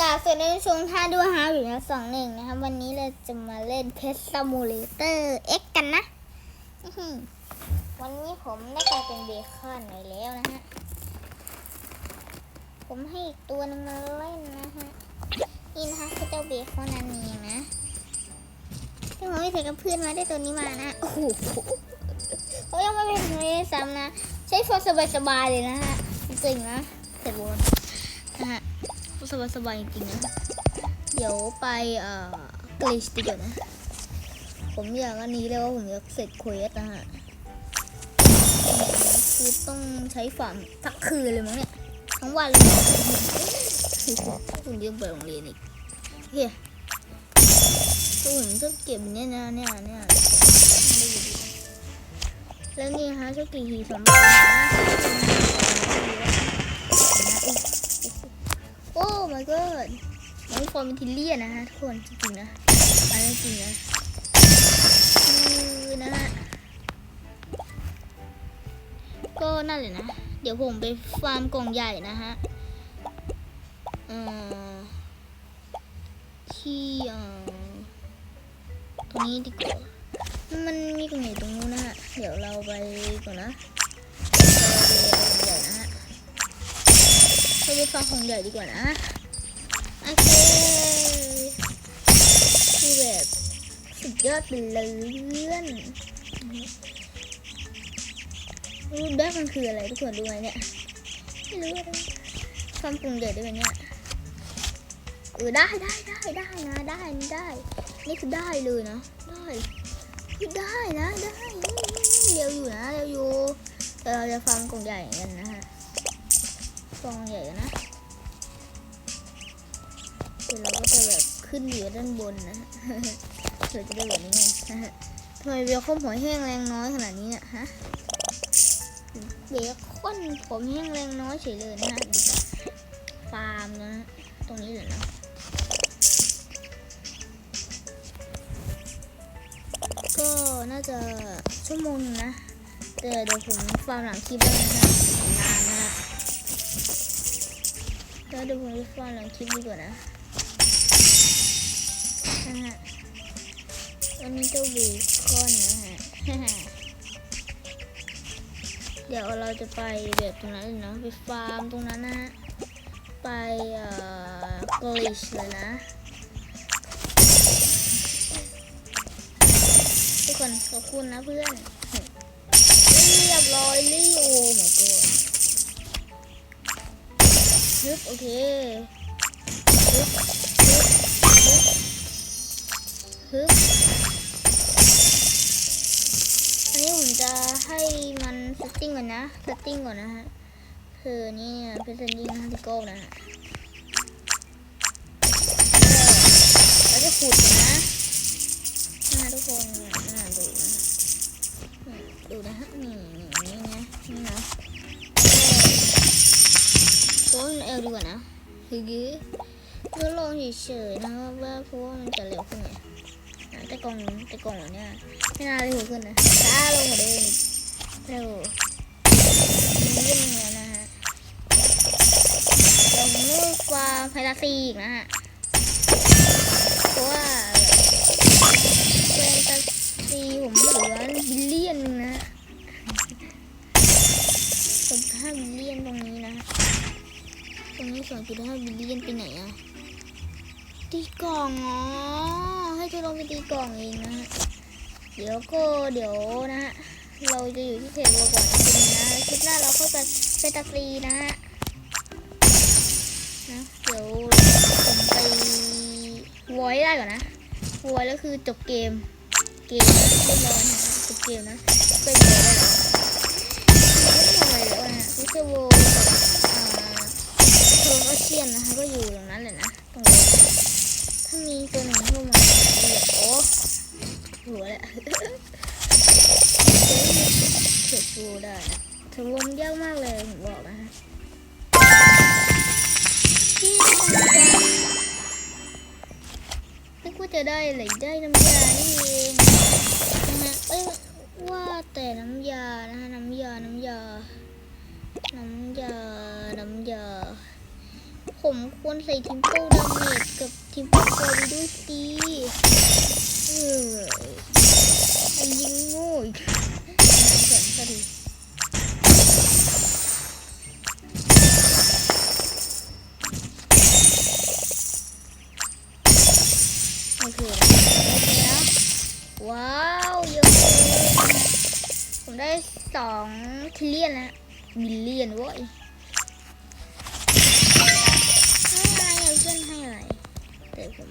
กาเฟรนชงท่าด้วยฮาอยู่นสองหนึ่งนะครับ วันนี้เราจะมาเล่นเพชรซ m มูเลเตอร์เอ็กกันนะ วันนี้ผมได้กลายเป็นเบคอนหน่อยแล้วนะฮะ ผมให้อีกตัวนึงมาเล่นนะฮะ นี่นะคะคือเจ้าเบคอนนันนี่นะที่ผมไม่เคยกับเพื่อนมาได้ตัวนี้มานะ โอ้โหเขายังไม่เป็นเลยซ้ำนะ ใช้ฟอสบายๆเลยนะฮะ จริงนะเสร็จบนนะฮะ สบายสบายๆจริงๆนะเดี๋ยวไปเอ่อกลิชดีกว่านะ ผมอยากอันนี้เลยว่าผมอยากเสร็จเควสนะฮะคือต้องใช้ฝันทักคืนเลยมั้งเนี่ย ทั้งวันเลยผมยังไปโรงเรียนอีกเฮ้ยตัวผมชอบเก็บเนี่ยนะเนี่ยเนี่ยแล้วนี่ฮะชอบกี่ทีสำหรับนะ โอ้ my god น้องฟอร์มิทิเลียนนะฮะทุกคนจริงๆนะอันนี้จริงนะคือนะฮะก็นั่นเลยนะ เดี๋ยวผมไปฟาร์มกล่องใหญ่นะฮะเอ่อที่เอ่อตรงนี้ดีกว่ามันมีกล่องใหญ่ตรงนู้นนะฮะ เดี๋ยวเราไปก่อนนะ ไปฟาร์มของใหญ่ดีกว่านะ โอเคคือแบบสุดยอดไปเลยเพื่อนรูปแบบมันคืออะไรทุกคนรู้ไหมเนี่ย ไม่รู้เลยความปรุงเดือดด้วยเนี่ยเออได้ได้ได้ได้นะได้ได้ นี่คือได้เลยนะ ได้คือได้นะได้เร็วอยู่นะเร็วอยู่แต่เราจะฟังกล่องใหญ่กันนะ กองใหญ่นนะเดี๋ยวเราก็จะแบบขึ้นอยู่ด้านบนนะเราจะได้แบบนี้ไงนะฮะทำไมเวลคอมหัวแห้งแรงน้อยขนาดนี้เนี่ยฮะเบคอนผมแห้งแรงน้อยเฉยเลยนะฮะฟาร์มนะตรงนี้เลยนะก็น่าจะชั่วโมงนึงนะแต่เดี๋ยวผมฟาร์มหลังคลิปแล้วนะฮะ แล้วเดี๋ยวผมจะฟาร์มหลังคลิปดีกว่านะนะฮะวันนี้เจ้าเบคอนนะฮะ เดี๋ยวเราจะไปแบบตรงนั้นเลยนะไปฟาร์มตรงนั้นนะฮะ ไปเอ่อกลิชเลยนะ ทุกคนขอบคุณนะเพื่อน เรียบร้อยลี่โอ้ my god ฮึบโอเคฮึบฮึบฮึบฮึบอันนี้ผมจะให้มันเซตติ้งก่อนนะเซตติ้งก่อนนะฮะคือนี่เนี่ยเป็นเซตติ้งฮันติโก้นะฮะเราจะขุดนะนะทุกคนน่าดูนะฮะดูนะฮะนี่ ดีกว่านะคือเพื่อลองเฉยๆนะว่าเพราะว่ามันจะเร็วขึ้นไงแต่กล่องแต่กล่องเนี่ยไม่น่าเลยหัวขึ้นนะช้าลงกว่าเดิมอีกเร็วยิ่งแล้วนะฮะเดี๋ยวผมลูกกว่าไพลาซีอีกนะฮะเพราะว่าแฟนตาซีผมเหลือบิลเลียนนึงนะสองห้าบิลเลียนตรงนี้นะฮะ ตรงนี้สองจุดห้าบิลเลียนไปไหนอะตีกล่องอ๋อให้ทดลองไปตีกล่องเองนะฮะเดี๋ยวก็เดี๋ยวนะฮะเราจะอยู่ที่เทวก่อนจริงนะคลิปหน้าเราเข้าไปไปตาฟรีนะฮะนะเดี๋ยวผมไปวอยได้ก่อนนะวอยแล้วคือจบเกม เกมนะเรียบร้อยนะจบเกมนะเป็นวอยได้แล้วไม่ทำอะไรแล้วนะฮะวิเซโวอ่าโทรโอเชียนนะคะ ก็อยู่ตรงนั้นเลยนะตรงนี้ถ้ามีตัวหนึ่งเข้ามาเดี๋ยวโอ้หัวแหละเถือฟูได้นะถือวมยากมากเลยผมบอกนะฮะที่นึกว่าจะได้อะไรได้น้ำยานี่เองนะฮะเอ้ยว่าแต่น้ำยานะฮะน้ำยาน้ำยาน้ำยาน้ำยา ผมควรใส่ทิมเปิลดาเมจกับทิมเปิลโคไปด้วยสิเออไอยิงโง่อีกแขนก็ดีโอเคแล้วว้าวเยอะเลยผมได้สองทิเลียนแล้วบิลเลียนเว้ย แต่ผม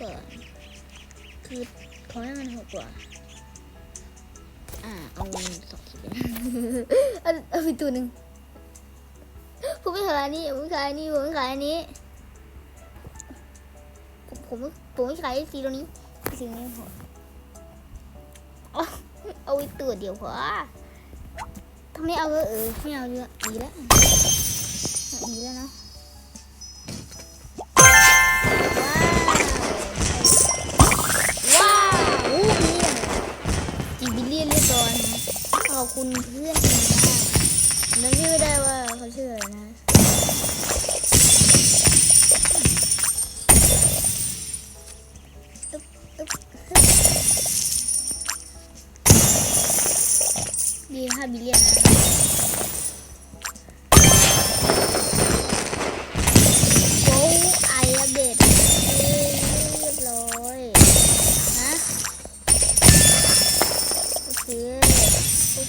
ก่อน คือขอให้มันหกกว่า อ่า เอาสองทีเดียวเอาเอาไปตัวหนึ่งผมไม่ขายอันนี้ผมไม่ขายอันนี้ผมไม่ขายนี้ ผมผมผมไม่ขายสีตัวนี้สีนี้พอเอาเอาไปตัวเดียวพอทำไมเอาเยอะเออไม่เอาเยอะดีแล้วดีแล้วเนาะ คุณเพื่อนคนนี้มากจำชื่อไม่ได้ว่าเขาชื่ออะไรนะ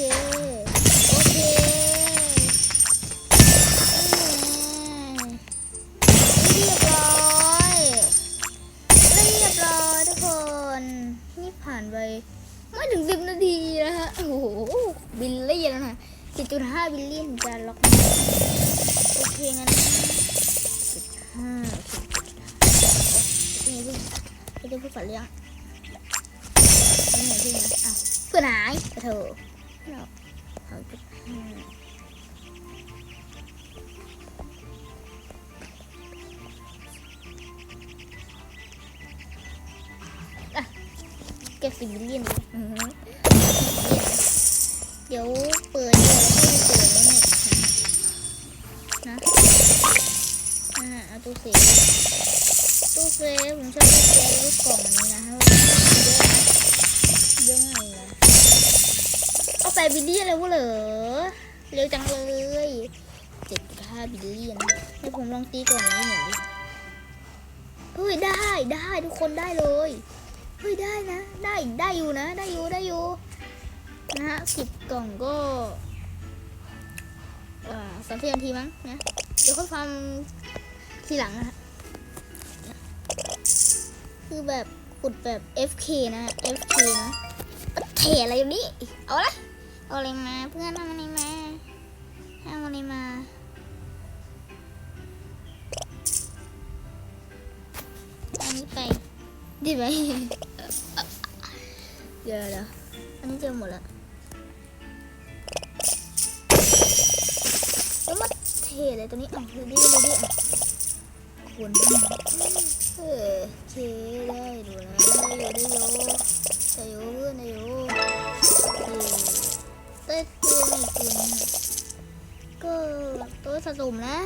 โอเคเรียบร้อยเรียบร้อยทุกคน นี่ผ่านไปไม่ถึงสิบนาทีนะฮะ โอ้โห บิลเลียนแล้วนะสิบจุดห้าบิลเลียนจะล็อก โอเคงั้นจุดห้านี่เพิ่งไม่ได้พูดฝันเลี้ยงนี่งพี่นะอ้าวเพื่อนหายกระเถอะเราเอาจุดห้าเก็บสิบเลียนเลยเดี๋ยวเปิดเดี๋ยวเราก็ไปเปิดแล้วเนี่ยนะอ่าเอาตู้เซฟตู้เซฟผมชอบตู้เซฟลูกกล่องอันนี้นะฮะ บิลเลียนเลยวะเหรอ เร็วจังเลยเจ็ดห้าบิลเลียนให้ผมลองตีก่อนนี้หน่อยดิเฮ้ยได้ได้ทุกคนได้เลยเฮ้ยได้นะ ได้ได้อยู่นะ ได้อยู่ได้อยู่นะฮะสิบกล่องก็สามสิบนาทีมั้งนะเดี๋ยวค่อยฟังทีหลังนะฮะคือแบบขุดแบบ FK นะ FK นะเทอะไรอยู่นี่เอาละ เอาอะไรมาเพื่อนเอาอะไรมาเอาอะไรมาอันนี้ไปดีไหมเดี๋ยวเดี๋ยวอันนี้เจอหมดแล้วแล้วมาเทอะไรตัวนี้อะดูดิดูดิอะคุณเออเคได้ดูนะได้อยู่ได้อยู่ได้อยู่เพื่อนได้อยู่ ตัวไม่ตัวนึงก็ตัวสะสมนะ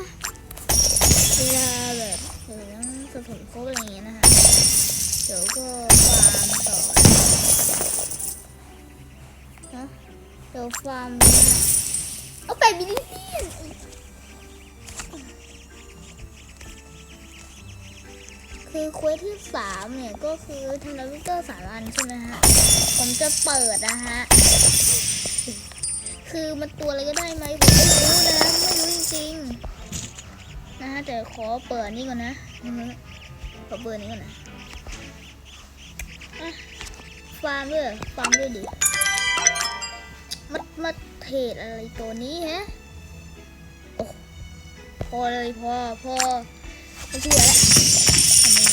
เวลาแบบเออต้องสะสมครบอะไรอย่างเงี้ยนะคะเดี๋ยวก็ฟาร์มต่อนะเดี๋ยวฟาร์มเอาไปบิลเลียนคือควสที่สามเนี่ยก็คือทำลายวิกเตอร์สามอันใช่ไหมฮะ ผมจะเปิดนะฮะ คือมันตัวอะไรก็ได้ไหมผมไม่รู้นะ ไม่รู้จริงๆนะฮะแต่ขอเปิดนี่ก่อนนะขอเปิดนี้ก่อนนะฟาร์มด้วยฟาร์มด้วยดิมามาเทรดอะไรตัวนี้ฮะโอ้พอเลยพอพอไม่เชื่อแล้วอันนี้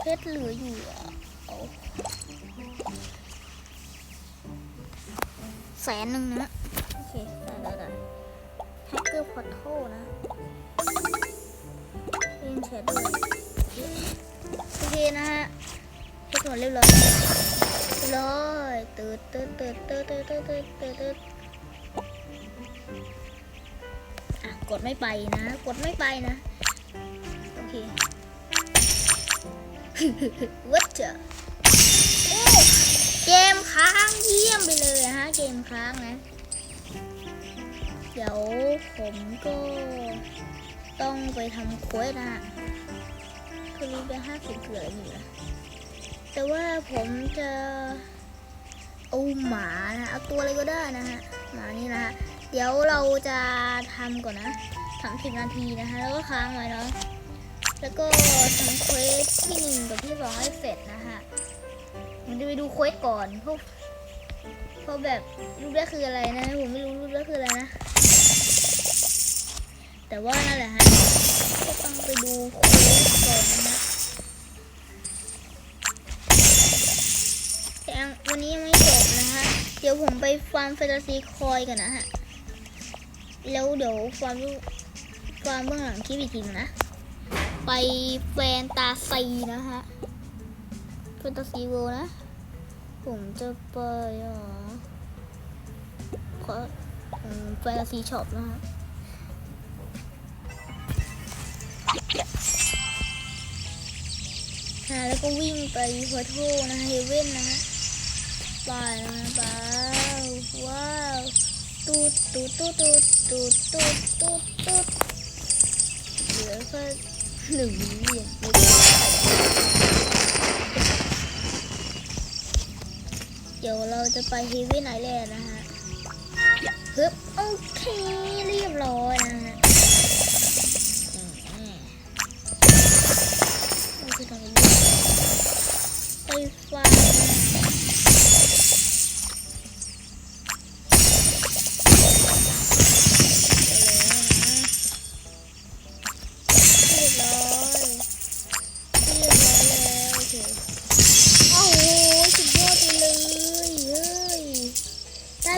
เพชรเหลืออยู่อะเอ แสนหนึ่งนะ โอเคได้ได้ไดแฮกเกอร์พอร์ทัลนะเล่นแชทด้วยโอเคนะฮะทุกคนเรียบร้อยเรียบร้อยตืดตืดตืดตืดตืดตืดตืดตืดตืดกดไม่ไปนะ กดไม่ไปนะ โอเควัดเจอโอ้เกม ค้างเยี่ยมไปเลยอะฮะเกมค้างนะ เดี๋ยวผมก็ ต้องไปทำเควสนะฮะคือรีไปห้าสิบเหลืออยู่นะแต่ว่าผมจะเอาหมานะเอาตัวอะไรก็ได้นะฮะหมานี่นะฮะเดี๋ยวเราจะทำก่อนนะทำสิบนาทีนะคะ แล้วก็ค้างไว้เนาะแล้วก็ทำเควสที่หนึ่งกับที่สองให้เสร็จนะฮะ ผมจะไปดูเควสก่อนเพราะเพราะแบบรูปแรกคืออะไรนะ ผมไม่รู้รูปแรกคืออะไรนะ แต่ว่านั่นแหละฮะก็ต้องไปดูเควสก่อนนะแต่ยังวันนี้ยังไม่จบนะฮะ เดี๋ยวผมไปฟาร์มแฟนตาซีคอยกันนะฮะ แล้วเดี๋ยวฟาร์มฟาร์มเบื้องหลังคลิปอีกทีนะ ไปแฟนตาซีนะฮะ นตาซีเวิลนะ ผมจะไปอะขอแฟนตาซีช็อปนะฮะค่ะแล้วก็วิ่งไปพอโทนะเฮเว่นนะฮะไปนะบ้าว้าวตูดตูดตูดตูดตูดตูดตูดตูดเหลือแค่หนึ่งเหรียญไม่ได้เดี๋ยวเราจะไปเฮเว่นไนแลนด์นะฮะฮึบโอเคเรียบร้อย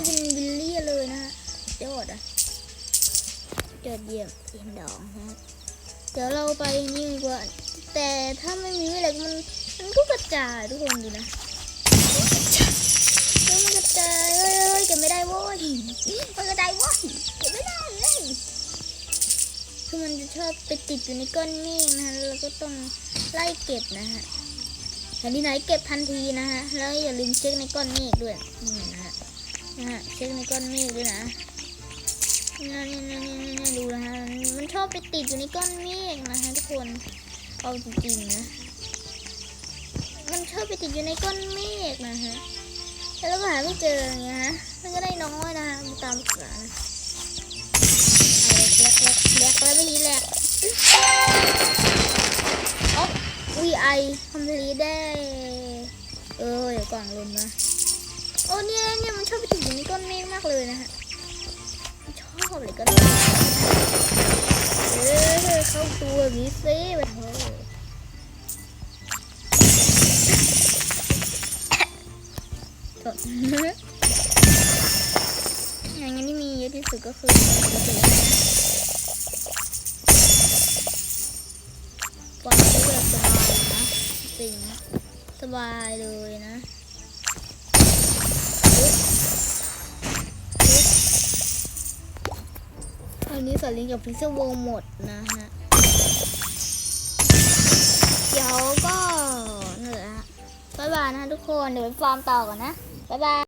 เป็นบิลลียนเลยนะฮะยอดอะยอดเยี่ยมเอ็นดองฮะเดี๋ยวเราไปนี่ดีกว่า แต่ถ้าไม่มีอะไรมันมันก็กระจายทุกคนดูนะเฮ้ยมันกระจายเฮ้ยเฮ้ยเก็บไม่ได้โว้ยมันกระจายโว้ยเก็บไม่ได้เลยคือมันจะชอบไปติดอยู่ในก้อนเมฆนะฮะแล้วเราก็ต้องไล่เก็บนะฮะแต่ที่ไหนเก็บทันทีนะฮะ แล้วอย่าลืมเช็คในก้อนเมฆด้วยนี่นะฮะ นะฮะเช็คในก้อนเมฆด้วยนะนี่นี่นี่นี่นี่ดูนะฮะมันชอบไปติดอยู่ในก้อนเมฆนะฮะทุกคนเอาจริงๆนะมันชอบไปติดอยู่ในก้อนเมฆนะฮะแล้วก็หาไม่เจออย่างเงี้ยฮะมันก็ได้น้อยนะฮะตามภาษานะแลกแลกแลกแล้วไม่รีแลกอ๋อ VI คอมพลีได้ เออเดี๋ยวกล่องลนมา โอ้เนี่ยเนี่ยมันชอบไปติดอยู่ในก้อนเมฆมากเลยนะฮะชอบเลยก็ได้เออเข้าตัวมีซีไปเถอะจดอย่างนี้ที่มีเยอะที่สุดก็คือปกติฟังก็แบบสบายนะจริงนะสบายเลยนะ นี้สัตว์ลิงกับพิซซ่าโวหมดนะฮะ เดี๋ยวก็นั่นแหละฮะบ๊ายบายนะทุกคน เดี๋ยวไปฟาร์มต่อก่อนนะ บ๊ายบาย